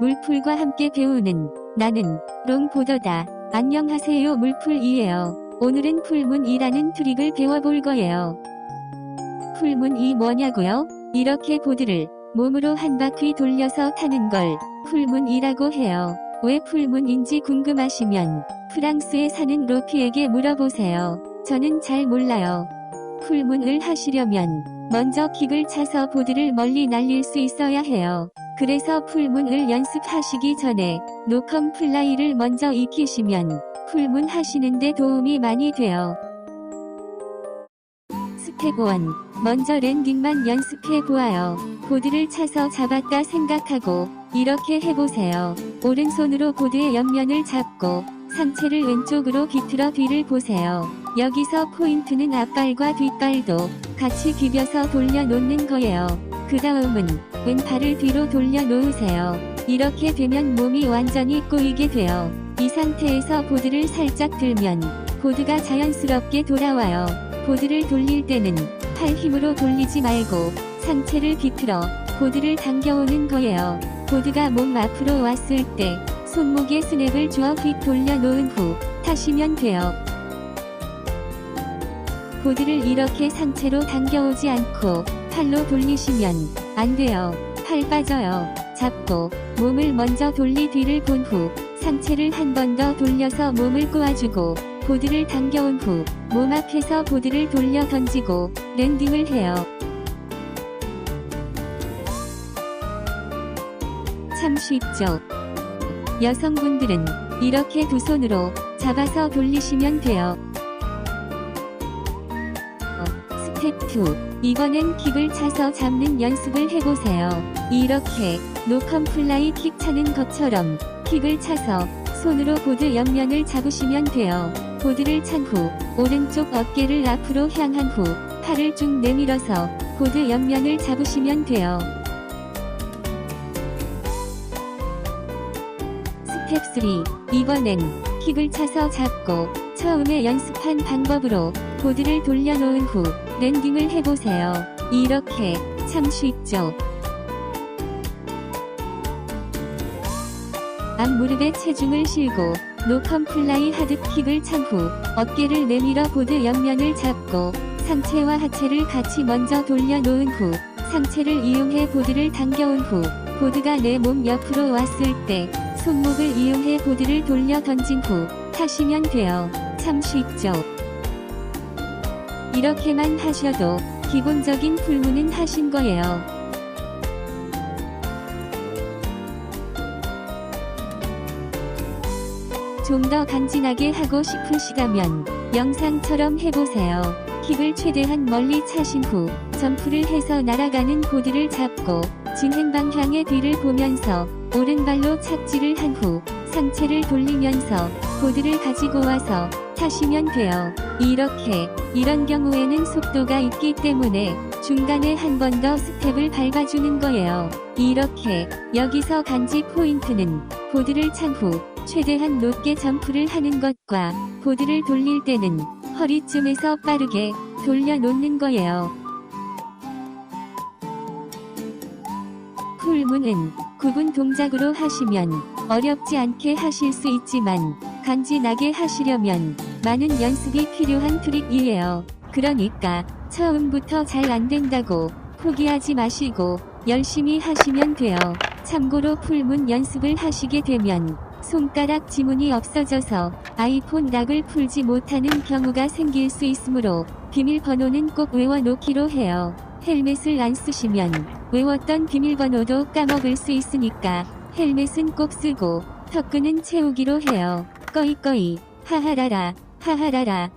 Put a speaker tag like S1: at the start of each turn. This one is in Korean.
S1: 물풀과 함께 배우는 나는 롱보더다. 안녕하세요 물풀이에요. 오늘은 풀문이라는 트릭을 배워볼 거예요. 풀문이 뭐냐고요? 이렇게 보드를 몸으로 한 바퀴 돌려서 타는 걸 풀문이라고 해요. 왜 풀문인지 궁금하시면 프랑스에 사는 로피에게 물어보세요. 저는 잘 몰라요. 풀문을 하시려면 먼저 킥을 차서 보드를 멀리 날릴 수 있어야 해요. 그래서 풀문을 연습하시기 전에 노컴 플라이를 먼저 익히시면 풀문 하시는데 도움이 많이 돼요. 스텝 1. 먼저 랜딩만 연습해 보아요. 보드를 차서 잡았다 생각하고 이렇게 해보세요. 오른손으로 보드의 옆면을 잡고 상체를 왼쪽으로 비틀어 뒤를 보세요. 여기서 포인트는 앞발과 뒷발도 같이 비벼서 돌려놓는 거예요. 그 다음은 왼팔을 뒤로 돌려 놓으세요. 이렇게 되면 몸이 완전히 꼬이게 돼요. 이 상태에서 보드를 살짝 들면 보드가 자연스럽게 돌아와요. 보드를 돌릴 때는 팔 힘으로 돌리지 말고 상체를 비틀어 보드를 당겨오는 거예요. 보드가 몸 앞으로 왔을 때 손목에 스냅을 주어 휙 돌려놓은 후 타시면 돼요. 보드를 이렇게 상체로 당겨오지 않고 팔로 돌리시면 안 돼요. 팔 빠져요. 잡고 몸을 먼저 돌리 뒤를 본 후 상체를 한 번 더 돌려서 몸을 꼬아주고 보드를 당겨온 후 몸 앞에서 보드를 돌려 던지고 랜딩을 해요. 참 쉽죠? 여성분들은 이렇게 두 손으로 잡아서 돌리시면 돼요. 스텝 2. 이번엔 킥을 차서 잡는 연습을 해보세요. 이렇게 노컴 플라이 킥 차는 것처럼 킥을 차서 손으로 보드 옆면을 잡으시면 돼요. 보드를 찬 후 오른쪽 어깨를 앞으로 향한 후 팔을 쭉 내밀어서 보드 옆면을 잡으시면 돼요. 스텝 3. 이번엔 킥을 차서 잡고 처음에 연습한 방법으로 보드를 돌려놓은 후 랜딩을 해보세요. 이렇게 참 쉽죠? 앞무릎에 체중을 실고 노컴 플라이 하드킥을 찬 후 어깨를 내밀어 보드 옆면을 잡고 상체와 하체를 같이 먼저 돌려놓은 후 상체를 이용해 보드를 당겨온 후 보드가 내 몸 옆으로 왔을 때 손목을 이용해 보드를 돌려 던진 후 타시면 돼요. 참 쉽죠? 이렇게만 하셔도 기본적인 풀무는 하신 거예요. 좀 더 간지나게 하고 싶으시다면 영상처럼 해보세요. 킥을 최대한 멀리 차신 후 점프를 해서 날아가는 보드를 잡고 진행 방향의 뒤를 보면서 오른발로 착지를 한 후 상체를 돌리면서 보드를 가지고 와서 타시면 돼요. 이렇게 이런 경우에는 속도가 있기 때문에 중간에 한 번 더 스텝을 밟아주는 거예요. 이렇게 여기서 간지 포인트는 보드를 찬 후 최대한 높게 점프를 하는 것과 보드를 돌릴 때는 허리쯤에서 빠르게 돌려 놓는 거예요. 풀문은 구분 동작으로 하시면 어렵지 않게 하실 수 있지만 간지 나게 하시려면 많은 연습이 필요한 트릭이에요. 그러니까 처음부터 잘 안된다고 포기하지 마시고 열심히 하시면 돼요. 참고로 풀문 연습을 하시게 되면 손가락 지문이 없어져서 아이폰 락을 풀지 못하는 경우가 생길 수 있으므로 비밀번호는 꼭 외워놓기로 해요. 헬멧을 안 쓰시면 외웠던 비밀번호도 까먹을 수 있으니까 헬멧은 꼭 쓰고 턱끈은 채우기로 해요. 꺼이꺼이 하하라라 하하라라